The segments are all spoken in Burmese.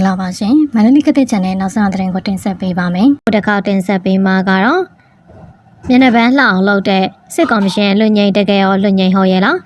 ္ဂလာပါရှင်မန္တလေးကတဲ့ channel နောက်ဆုံးသတင်းကိုတင်ဆက်ပေးပါမယ်။ဒီတစ်ခါတင်ဆက်ပေးမှာကတော့မျက်နှာပန်းလှအောင်လုပ်တဲ့စစ်ကော်မရှင်လွတ်ငိမ့်တကယ်ရောလွတ်ငိမ့်ဟော်ရဲ့လား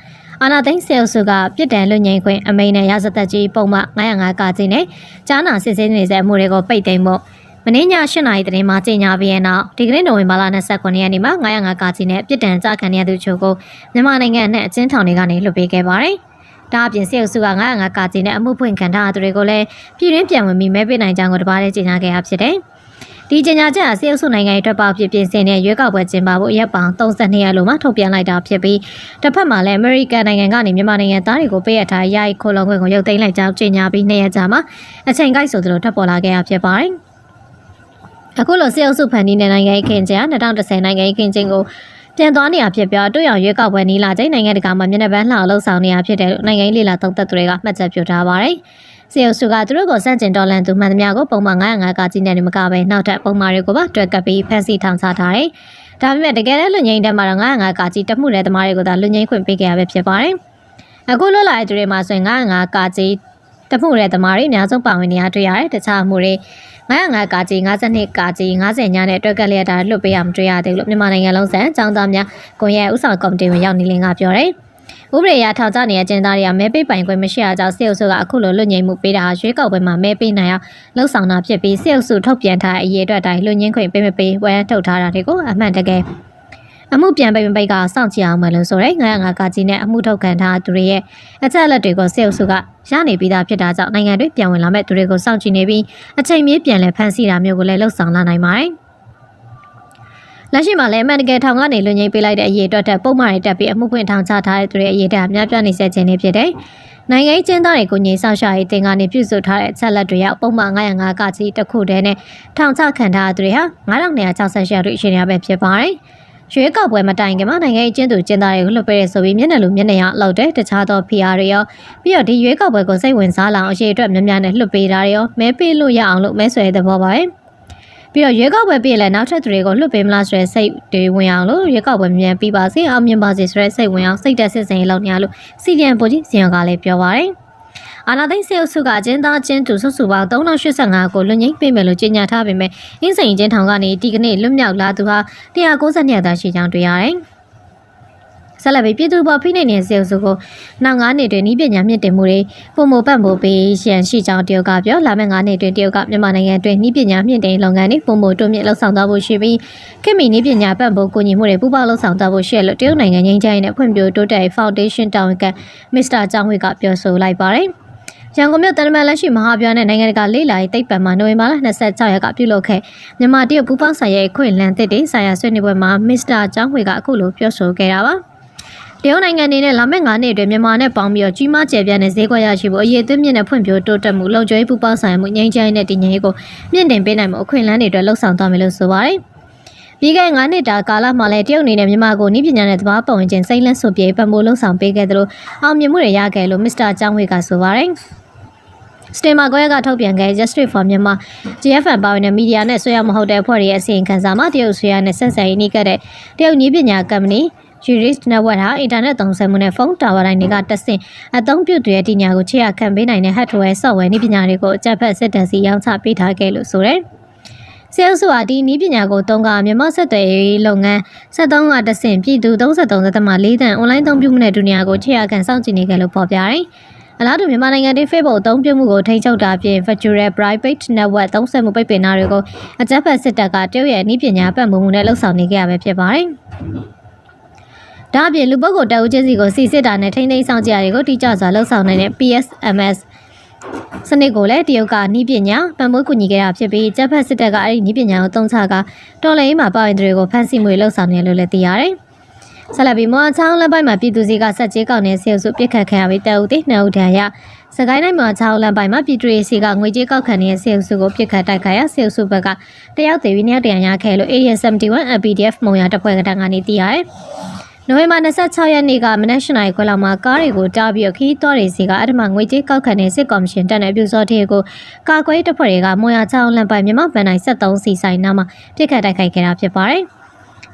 အာနာသိန်းစေအုပ်စုကပြစ်ဒဏ်လွတ်ငိမ့်ခွင့်အမိန့်နဲ့ရစသက်ကြီးပုံမှ905ကကြီးနဲ့ကြားနာစစ်ဆေးနေတဲ့အမှုတွေကိုပိတ်သိမ်းဖို့မင်းည8နာရီသတင်းမှာကြေညာပြီးတဲ့နောက်ဒီကနေ့နိုဝင်ဘာလ29ရက်နေ့မှာ905ကကြီးနဲ့ပြစ်ဒဏ်ကြခံရသူချို့ကိုမြန်မာနိုင်ငံနဲ့အကျဉ်းထောင်တွေကနေလွှတ်ပေးခဲ့ပါတယ်။ ဒါအပြင်စေအုပ်စုက905ကကြီးနဲ့အမှုဖွင့်ခံထားသူတွေကိုလည်းပြည်တွင်းပြန်ဝင်ပြီးမဲပေးနိုင်ကြောင်းကိုတပါးလေးကြေညာခဲ့ရဖြစ်တယ်။ဒီကြေညာချက်အစေအုပ်စုနိုင်ငံရေးအတွက်ပေါဖြစ်ပြင်ဆင်တဲ့ရွေးကောက်ပွဲကျင်းပဖို့ရက်ပေါင်32ရက်လိုမှထုတ်ပြန်လိုက်တာဖြစ်ပြီးတစ်ဖက်မှာလည်းအမေရိကန်နိုင်ငံကနေမြန်မာနိုင်ငံသားတွေကိုပေးရထားရိုက်ခိုလုံခွင့်ကိုရုပ်သိမ်းလိုက်ကြောင်းကြေညာပြီးနှစ်ရက်ကြာမှအချိန်ကိုက်ဆိုသလိုထပ်ပေါ်လာခဲ့ရဖြစ်ပါတယ်။အခုလိုစေအုပ်စုဖန်တီးတဲ့နိုင်ငံရေးခင်ကျန်း2010နိုင်ငံရေးခင်ကျင်းကို ပြန်သွားနေရဖြစ်ပြီးတွေ့အောင်ရွေးကောက်ပွဲနီးလာချိန်နိုင်ငံတကာမှာမျက်နှာပန်းလှအောင်လှုပ်ဆောင်နေရဖြစ်တယ်လို့နိုင်ငံရေးလေလာသုံးသပ်သူတွေကမှတ်ချက်ပြုထားပါတယ်။စေအုပ်စုကသူတို့ကိုစန့်ကျင်တော်လှန်သူမှန်သမျှကိုပုံမှန်905ကကြီးနဲ့မကပဲနောက်ထပ်ပုံမှန်တွေကိုပါတွက်ကပ်ပြီးဖမ်းဆီးထောင်ချထားတယ်။ဒါပေမဲ့တကယ်လည်းလူငိမ့်တဲ့မှာတော့905ကကြီးတမှုတဲ့သမားတွေကိုသာလူငိမ့်ခွင့်ပေးခဲ့ရပဲဖြစ်ပါတယ်။အခုလွတ်လာတဲ့သူတွေမှာဆိုရင်905ကကြီးတမှုတဲ့သမားတွေအများဆုံးပါဝင်နေရတွေ့ရတယ်တခြားမှုတွေ 905ကာကြီး52ကာကြီး90ညနဲ့အတွက်ကလျက်တာလွတ်ပေးရမတွေ့ရသေးဘူးလို့မြန်မာနိုင်ငံလုံးစံအကြောင်းသားများကွန်ရက်ဥဆောင်ကော်မတီဝင်ရောက်နေလင်းကပြောတယ်။ဥပဒေအရထောင်ချနေတဲ့ကျင်းသားတွေကမဲပေးပိုင်ခွင့်မရှိအောင်ကြောင့်စေအုပ်စုကအခုလိုလွတ်ငြိမ်မှုပေးတာဟာရွေးကောက်ပွဲမှာမဲပေးနိုင်အောင်လှုံ့ဆော်တာဖြစ်ပြီးစေအုပ်စုထုတ်ပြန်ထားတဲ့အရေးအတွက်တိုင်းလွတ်ငင်းခွင့်ပေးမပေးဝယ်ထုတ်ထားတာတွေကိုအမှန်တကယ် အမှုပြန်ပိတ်မပိတ်ကစောင့်ကြည့်အောင်မလို့ဆိုရဲ905ကကြီးနဲ့အမှုထုတ်ခံထားသူတွေရဲ့အချက်အလက်တွေကိုစေအုပ်စုကရနေပြီးသားဖြစ်တာကြောင့်နိုင်ငံတွေပြန်ဝင်လာမဲ့သူတွေကိုစောင့်ကြည့်နေပြီးအချိန်မီးပြန်လည်ဖန်ဆီးတာမျိုးကိုလည်းလှုပ်ဆောင်လာနိုင်ပါတယ်။လက်ရှိမှာလည်းအမှန်တကယ်ထောင်ကနေလွန်ငိမ့်ပေးလိုက်တဲ့အရေးအတွက်တက်ပုံမှန်တွေတက်ပြီးအမှုဖွင့်ထောင်ချထားတဲ့သူတွေအရေးတက်အများပြားနေဆက်ခြင်းနေဖြစ်တယ်။နိုင်ငံရေးကျင်းသားတွေကိုညင်ဆောက်ရှာရေးတင်ကနေပြုစုထားတဲ့အချက်လက်တွေရောက်ပုံမှန်905ကကြီးတစ်ခုတည်းနဲ့ထောင်ချခံထားတဲ့သူတွေဟာ9268ရာတို့အရှင်ရပဲဖြစ်ပါတယ်။ ရွေးကောက်ပွဲမတိုင်ခင်မှာနိုင်ငံရေးကျင်းသူကျင်းသားတွေကိုလှုပ်ပေးရဆိုပြီးမျက်နှာလိုမျက်နှာရလောက်တဲ့တခြားသော PR တွေရောပြီးတော့ဒီရွေးကောက်ပွဲကိုစိတ်ဝင်စားလာအောင်အရေးအတွက်များများနဲ့လှုပ်ပေးတာတွေရောမဲပေးလို့ရအောင်လို့မဲဆွဲတဲ့ဘောပါပဲပြီးတော့ရွေးကောက်ပွဲပြည်လဲနောက်ထပ်သူတွေကိုလှုပ်ပေးမလားဆိုတဲ့စိတ်တွေဝင်အောင်လို့ရွေးကောက်ပွဲမြန်ပြီးပါစေအောင်မြင်ပါစေဆိုတဲ့စိတ်ဝင်အောင်စိတ်တက်စစ်စင်လောက်နေရလို့စီဒီအန်ပိုကြီးစီယံကလည်းပြောပါတယ် အာနာသိန်းစေအုပ်စုကအကျဉ်းသားချင်းသူစုစုပေါင်း3085ကိုလွတ်ငင်းပေးမယ်လို့ကြေညာထားပေမဲ့အင်းစိန်ချင်းထောင်ကနေဒီကနေ့လွတ်မြောက်လာသူဟာ192ရာသားရှိကြောင်းတွေ့ရတယ်။ဆက်လက်ပြီးပြည်သူ့ဘော်ဖိနှိပ်နေတဲ့စေအုပ်စုကိုနောက်9နှစ်တွင်ဤပညာမြင့်တင်မှုတွေပုံမပတ်ဖို့ပေးရန်ရှိကြောင်းတရုတ်ကပြောလာမယ့်9နှစ်တွင်တရုတ်ကမြန်မာနိုင်ငံတွင်ဤပညာမြင့်တင်လုပ်ငန်းတွေပုံမတွမြင့်လှုပ်ဆောင်သွားဖို့ရှိပြီးခင်မီဤပညာပတ်ဖို့ကိုညီမှုတွေပူးပေါင်းလှုပ်ဆောင်သွားဖို့ရှိလို့တရုတ်နိုင်ငံငင်းချိုင်းနဲ့ဖွံ့ဖြိုးတိုးတက်ဖောင်ဒေးရှင်းတာဝန်ခံမစ္စတာကျောင်းဝေကပြောဆိုလိုက်ပါတယ်။ ရန်ကုန်မြို့တန်တမန်လက်ရှိမဟာဗျာနဲ့နိုင်ငံတကာလေးလာရေးတိတ်ပံမှာနိုဝင်ဘာလ26ရက်ကပြုလုပ်ခဲ့မြန်မာတရုတ်ပူးပေါင်းဆိုင်ရဲ့ခွင့်လန်းတစ်တွေဆိုင်ရာဆွေးနွေးပွဲမှာမစ္စတာကျောင်းဝေကအခုလိုပြောဆိုခဲ့တာပါတရုတ်နိုင်ငံအနေနဲ့လာမယ့်9နှစ်အတွင်းမြန်မာနဲ့ပေါင်းပြီးတော့ကြီးမားကျယ်ပြန့်တဲ့ဈေးကွက်ရရှိဖို့အရေးသွင်းမြင့်တဲ့ဖွံ့ဖြိုးတိုးတက်မှုလုံခြုံရေးပူးပေါင်းဆိုင်မှုငြိမ်းချမ်းရေးနဲ့တည်ငြိမ်ရေးကိုမြင့်တင်ပေးနိုင်မှုအခွင့်အလမ်းတွေအတွက်လှုံ့ဆော်သွားမယ်လို့ဆိုပါတယ်ပြီးခဲ့9နှစ်တာကာလမှာလည်းတရုတ်အနေနဲ့မြန်မာကိုဤပညာနဲ့သဘာဝပတ်ဝန်းကျင်စိမ့်လန်းဆိုပြေပံ့ပိုးလှုံ့ဆော်ပေးခဲ့သလိုအောင်မြင်မှုတွေရခဲ့လို့မစ္စတာကျောင်းဝေကဆိုပါတယ် စတင်မာကွဲကထုတ်ပြန်ခဲ့ Justice for Myanmar GFN ပါဝင်တဲ့မီဒီယာနဲ့ဆွေးရမဟုတ်တဲ့အဖွဲ့တွေရဲ့အစီရင်ခံစာမှာတရုတ်ဆွေးရနဲ့ဆက်ဆံရေးနှိကတဲ့တရုတ်နည်းပညာကုမ္ပဏီ Juris Network ဟာအင်တာနက်သုံးစွဲမှုနဲ့ဖုန်းတာဝါတိုင်းတွေကတက်ဆင့်အသုံးပြုတွေရဲ့ဒီညာကိုချေရခံပေးနိုင်တဲ့ hardware software နည်းပညာတွေကိုအကြပ်ဖက်စစ်တမ်းစီရောင်းချပေးထားခဲ့လို့ဆိုတယ်။ဆဲဆူဟာဒီနီးပညာကိုတုံးကမြန်မာဆက်သွယ်ရေးလုပ်ငန်း73ကတဆင့်ပြည်သူ33.4တန်အွန်လိုင်းသုံးပြုမှုနဲ့ဒုနီယာကိုချေရခံစောင့်ကြည့်နေကြလို့ဖော်ပြတယ်။ အလားတူမြန်မာနိုင်ငံတွင် Facebook အသုံးပြုမှုကိုထိန်းချုပ်တာဖြင့် Virtual Private Network သုံးစွဲမှုပိတ်ပင်တာတွေကိုအကြမ်းဖက်စစ်တပ်ကတရုတ်ရဲ့နည်းပညာပတ်မှုမှုနဲ့လှုပ်ဆောင်နေကြရပဲဖြစ်ပါတယ်။ဒါအပြင်လူပုဂ္ဂိုလ်တအုပ်ချင်းစီကိုစီစစ်တာနဲ့ထိန်းသိမ်းဆောင်ကြရတွေကိုတိကျစွာလှုပ်ဆောင်နိုင်တဲ့ PSMS စနစ်ကိုလည်းတရုတ်ကနီးပညာပံ့ပိုးကူညီခဲ့တာဖြစ်ပြီးဂျပန်စစ်တပ်ကအဲ့ဒီနီးပညာကိုသုံးချကတော်လိုင်းမှာပါဝင်သူတွေကိုဖမ်းဆီးမှုလှုပ်ဆောင်နေလို့လည်းသိရတယ်။ ဆက်လက်ပြီးမော်ချောင်းလက်ပိုင်းမှာပြည်သူစီကဆက်ကြေးကောက်နေဆဲဆိုပြစ်ခတ်ခံရပြီးတအုပ်တိနှုတ်ထံရစကိုင်းတိုင်းမှာချောင်းလမ်းပိုင်းမှာပြည်သူစီကငွေကြေးကောက်ခံနေတဲ့ဆဲစုကိုပြစ်ခတ်တိုက်ခိုက်ရဆဲစုဘက်ကတယောက်သေးပြီးနှစ်ယောက်တရရခဲ့လို့ Area 71 MPDF မုံရတပ်ဖွဲ့ကတန်းကနေသိရတယ်။နိုဝင်ဘာ26ရက်နေ့ကမနက်၈နာရီခွဲလောက်မှာကားတွေကိုတားပြီးခီးသွားတွေစီကအထမငွေကြေးကောက်ခံတဲ့စစ်ကော်မရှင်တပ်နဲ့ပြူစောတေကိုကာကွယ်တပ်ဖွဲ့တွေကမွန်ရချောင်းလမ်းပိုင်းမြန်မာဗန်နိုင်73စီဆိုင်နားမှာပြစ်ခတ်တိုက်ခိုက်ခဲ့တာဖြစ်ပါတယ်။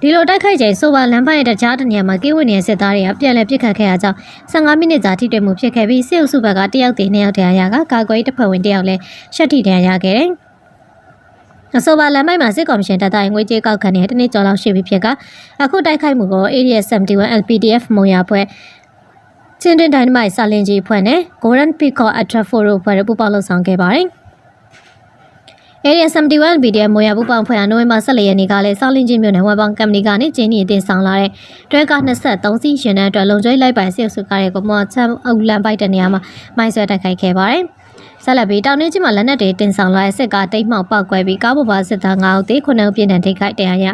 ဒီလိုတိုက်ခိုက်ချိန်ဆိုပါလမ်းပိုင်းရဲ့တကြားတစ်နေရာမှာကိဝတ်နေတဲ့စစ်သားတွေကပြန်လည်ပစ်ခတ်ခဲ့ရကြောင်း15မိနစ်ကြာထိတွေ့မှုဖြစ်ခဲ့ပြီးစစ်အုပ်စုဘက်ကတယောက်တည်းနှစ်ယောက်တည်းရကကာကွယ်ရေးတပ်ဖွဲ့ဝင်တယောက်လည်းရှက်တီတန်းရခဲ့တယ်။အဆိုပါလမ်းပိုင်းမှာစစ်ကော်မရှင်တပ်သားငွေကြေးကောက်ခံနေတဲ့တနေ့ကျော်လောက်ရှိပြီဖြစ်ကအခုတိုက်ခိုက်မှုကို Area 71 LPDF မုံရဖွဲ့ချင်းတွင်ဒိုင်နမိုက်စာလင်ကြီးဖွဲ့နဲ့ Golden Peacock Atraforo ဖွဲ့တို့ပူးပေါင်းလှုပ်ဆောင်ခဲ့ပါတယ်။ Area 71 BDM မွေရပူပေါင်းဖွဲ့ဟာနိုဝင်ဘာ14ရက်နေ့ကလည်းစောင်းလင်းချင်းမြို့နယ်ဝမ်ပေါင်ကမ်ပဏီကနေကျင်းနီတင်ဆောင်လာတဲ့တွဲကား23စီးရှင်တဲ့အတွက်လုံခြုံရေးလိုက်ပိုင်စစ်စုကားရဲ့ကမော်ချမ်အူလန်ပိုက်တဲ့နေရာမှာမိုင်းဆွဲတိုက်ခိုက်ခဲ့ပါတယ်။ဆက်လက်ပြီးတောင်နေချင်းမှာလက်နက်တွေတင်ဆောင်လာတဲ့စစ်ကားတိတ်မှောက်ပောက်ကွဲပြီးကားပေါ်ပါစစ်သား9ဦးသေ9ဦးပြင်းထန်ထိခိုက်တရားရ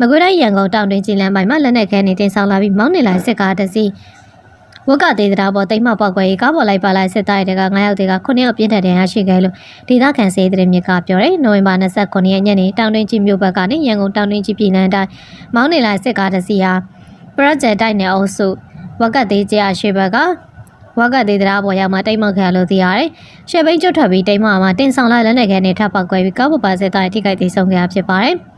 မကွေးတိုင်းရန်ကုန်တောင်တွင်ချင်းလမ်းပိုင်းမှာလက်နက်ခဲနေတင်ဆောင်လာပြီးမောင်းနေလာစစ်ကားတစ်စီး ဝက်ကသေးတရားပေါ်တိတ်မှပောက်ကွယ်ရေးကားပေါ်လိုက်ပါလိုက်စစ်သားတွေက9ယောက်တည်းက9ယောက်ပြင်းထန်တဲ့ရရှိခဲ့လို့ဒေသခံစေတဲ့မြစ်ကပြောတယ်နိုဝင်ဘာ29ရက်ညနေတောင်တွင်းကြီးမြို့ဘက်ကနေရန်ကုန်တောင်တွင်းကြီးပြည်နယ်တိုင်းမောင်းနေလိုက်စစ်ကားတစ်စီးဟာ project တိုက်နယ်အုပ်စုဝက်ကသေးကျအရှိဘက်ကဝက်ကသေးတရားပေါ်ရောက်မှတိတ်မောက်ခဲ့လို့သိရတယ်။ရှယ်ဘိန်းကျွတ်ထွက်ပြီးတိတ်မောက်မှာတင်ဆောင်လိုက်လက်နက်ခဲနဲ့ထပ်ပောက်ကွယ်ပြီးကားပေါ်ပါစစ်သားထိခိုက်သေးဆုံးခဲ့ဖြစ်ပါတယ်။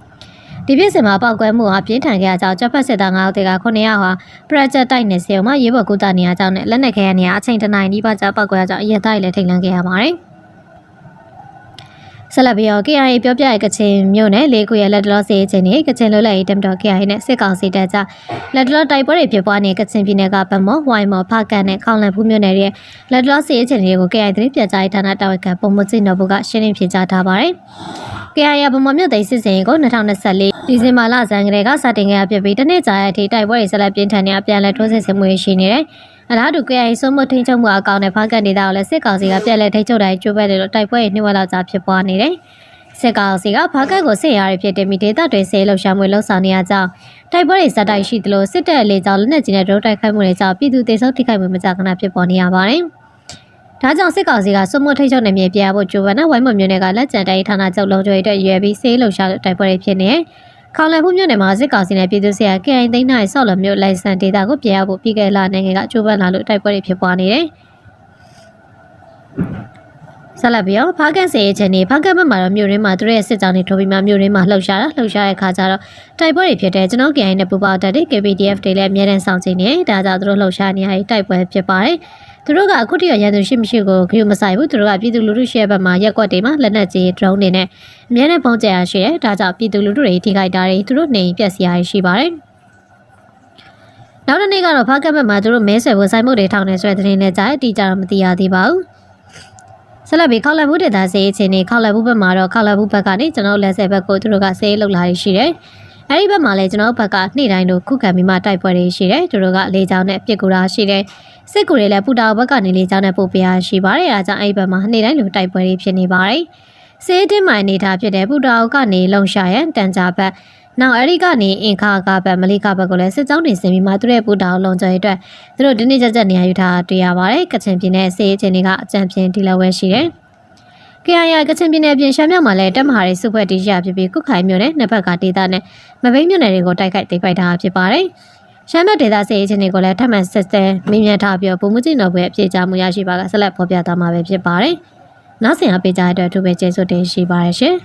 ဒီပြစ်စင်မှာပောက်ကွဲမှုဟာပြင်းထန်ခဲ့အကြောင်းချက်ဖက်စစ်သား9ဦးတေက9ယောက်ဟာ project တိုက်နယ်စီုံမှာရေးပေါ်ကုသနေရကြောင်းနဲ့လက်နက်ခဲရနေရအချိန်တနိုင်ဒီပါကြပောက်ကွဲအကြောင်းအရက်သားတွေလည်းထိတ်လန့်ခဲ့ရပါတယ်။ဆက်လက်ပြီးတော့ KIA ပြောပြရဲ့ကချင်မြို့နယ်လေးခုရဲ့လက်တလောစီးချင်းနဲ့ကချင်လွတ်လပ်ရေးတပ်မတော် KIA နဲ့စစ်ကောင်စီတပ်ကြားလက်တလောတိုက်ပွဲတွေဖြစ်ပွားနေကချင်ပြည်နယ်ကဗမော်ဝိုင်မော်ဖကန်နဲ့ခေါင်လန်ဖူးမြို့နယ်ရဲ့လက်တလောစီးချင်းတွေကို KIA သတင်းပြန်ကြားရေးဌာနတာဝန်ခံပုံမကျင်းတော်ဘုကရှင်းလင်းဖြေကြားထားပါတယ်။ KIA ဗမော်မြို့သိမ်းစစ်စင်ကို2024ဒီဇင်ဘာလဇန်ကလေးကစတင်ခဲ့ရဖြစ်ပြီးတနေ့ကြာရဲ့အထိတိုက်ပွဲတွေဆက်လက်ပြင်းထန်နေအပြန်လဲထိုးစစ်ဆင်မှုရှိနေတယ်။အလားတူ KIA စုံမထိန်ချုပ်မှုအကောင့်နဲ့ဖကန်ဒေတာကိုလည်းစစ်ကောင်စီကပြက်လက်ထိန်ချုပ်တိုင်းကျိုးပဲတယ်လို့တိုက်ပွဲတွေနှိမ့်ဝက်လောက်ကြာဖြစ်ပွားနေတယ်။စစ်ကောင်စီကဖကန်ကိုစစ်ရရဖြစ်တဲ့မိဒေတာတွေဆေးလှုပ်ရှားမှုလှုပ်ဆောင်နေရကြောင်းတိုက်ပွဲတွေဇက်တိုက်ရှိသလိုစစ်တပ်လေကြောင်းလက်နက်ကြီးနဲ့ဒရုန်းတိုက်ခိုက်မှုတွေကြောင့်ပြည်သူတေဆုံးထိခိုက်မှုမကြာခဏဖြစ်ပေါ်နေရပါတယ်။ ဒါကြောင့်စစ်ကောင်စီကစုံမထိတ်ချုပ်နေမြေပြရဖို့ကြိုးပမ်းတဲ့ဝိုင်းမမျိုးနယ်ကလက်ကျန်တိုင်းဌာနချုပ်လုံးကျွေးအတွက်ရွယ်ပြီးဆေးလှုပ်ရှားတိုက်ပွဲတွေဖြစ်နေတယ်။ခေါင်လန်ဖူးမြို့နယ်မှာစစ်ကောင်စီနဲ့ပြည်သူ့ဆရာ KI သိန်းနိုင်ဆောက်လမြို့လိုင်စန်ဒေတာကိုပြရဖို့ပြီးခဲ့လာနိုင်ငံကကြိုးပမ်းလာလို့တိုက်ပွဲတွေဖြစ်ပွားနေတယ်။ဆက်လက်ပြီးတော့ဖားကန်စေရေးချင်နေဖားကန်ဘက်မှာတော့မြို့ရင်းမှာသူတို့ရဲ့စစ်ကြောင်းတွေထိုးပြီးမှမြို့ရင်းမှာလှုပ်ရှားတာလှုပ်ရှားတဲ့ခါကျတော့တိုက်ပွဲတွေဖြစ်တဲ့ကျွန်တော် KI နဲ့ပူပေါင်းတက်တဲ့ KPDF တွေလည်းအများနဲ့စောင့်ကြည့်နေတယ်ဒါကြောင့်သူတို့လှုပ်ရှားနေရတဲ့တိုက်ပွဲဖြစ်ပါတယ် သူတို့ကအခုတည်းရရန်သူရှိမရှိကိုဂရုမစိုက်ဘူးသူတို့ကပြည်သူလူထုရှေ့ဘက်မှာရက်ကွက်တွေမှာလက်နက်ကြီး drone တွေနဲ့အများနဲ့ပုံကြရရှိတယ်ဒါကြောင့်ပြည်သူလူထုတွေထိခိုက်တာတွေသူတို့နေပြက်စီရရှိပါတယ်နောက်တစ်နေ့ကတော့ဖားကတ်ဘက်မှာသူတို့မဲဆွယ်ဝဆိုင်မှုတွေထောင်နေဆွဲတဲ့တင်နဲ့ကြားအတီးကြတော့မသိရသေးပါဘူးဆက်လက်ပြီးခောက်လက်ဘူးဒေတာစေးအချင်းနေခောက်လက်ဘူးဘက်မှာတော့ခောက်လက်ဘူးဘက်ကနေကျွန်တော်လက်ဆယ်ဘက်ကိုသူတို့ကစေးလောက်လာရရှိတယ်။အဲဒီဘက်မှာလည်းကျွန်တော်ဘက်ကနေ့တိုင်းတို့ခုခံပြီးမှတိုက်ပွဲတွေရှိတယ်။သူတို့ကလေကြောင်းနဲ့ပြစ်ကူတာရှိတယ်။ စစ်ကူတွေလည်းပူတာဘက်ကနေလေကြောင်းနဲ့ပို့ပေးရရှိပါတယ်။အဲဒါကြောင့်အဲဒီဘက်မှာနေ့တိုင်းလိုတိုက်ပွဲတွေဖြစ်နေပါတယ်။စေးတင်းမိုင်နေတာဖြစ်တဲ့ပူတာကနေလုံရှာရန်တန်ကြဘက်နောက်အဲဒီကနေအင်ခါကဘက်မလိကဘက်ကိုလည်းစစ်ကြောင်းတွေဆင်ပြီးမှသူတို့ရဲ့ပူတောင်လုံခြုံရေးအတွက်သူတို့ဒီနေ့ကြက်ကြက်နေရာယူထားတွေ့ရပါတယ်။ကချင်ပြည်နယ်စေးချင်းတွေကအကြံပြင်းဒီလိုဝဲရှိတယ်။ KIA ကချင်ပြည်နယ်ပြင်ရှမ်းမြောက်မှာလည်းတပ်မဟာတွေစုဖွဲ့တည်ရဖြစ်ပြီးကုခိုင်မြို့နယ်နှစ်ဘက်ကဒေသနဲ့မဘိန်းမြို့နယ်တွေကိုတိုက်ခိုက်သိမ်းပိုက်ထားဖြစ်ပါတယ်။ ရှမ်းမြောက်ဒေသစစ်ရေးချင်းတွေကိုလည်းထပ်မံစစ်စဲမင်းမြတ်ထားပြီးပုံမှုကျင်းတော်ဘွဲအပြေချမှုရရှိပါကဆက်လက်ဖော်ပြသွားမှာပဲဖြစ်ပါတယ်။နောက်ဆင်အပေးကြတဲ့အတွက်သူပဲကျေးဇူးတင်ရှိပါတယ်ရှင်။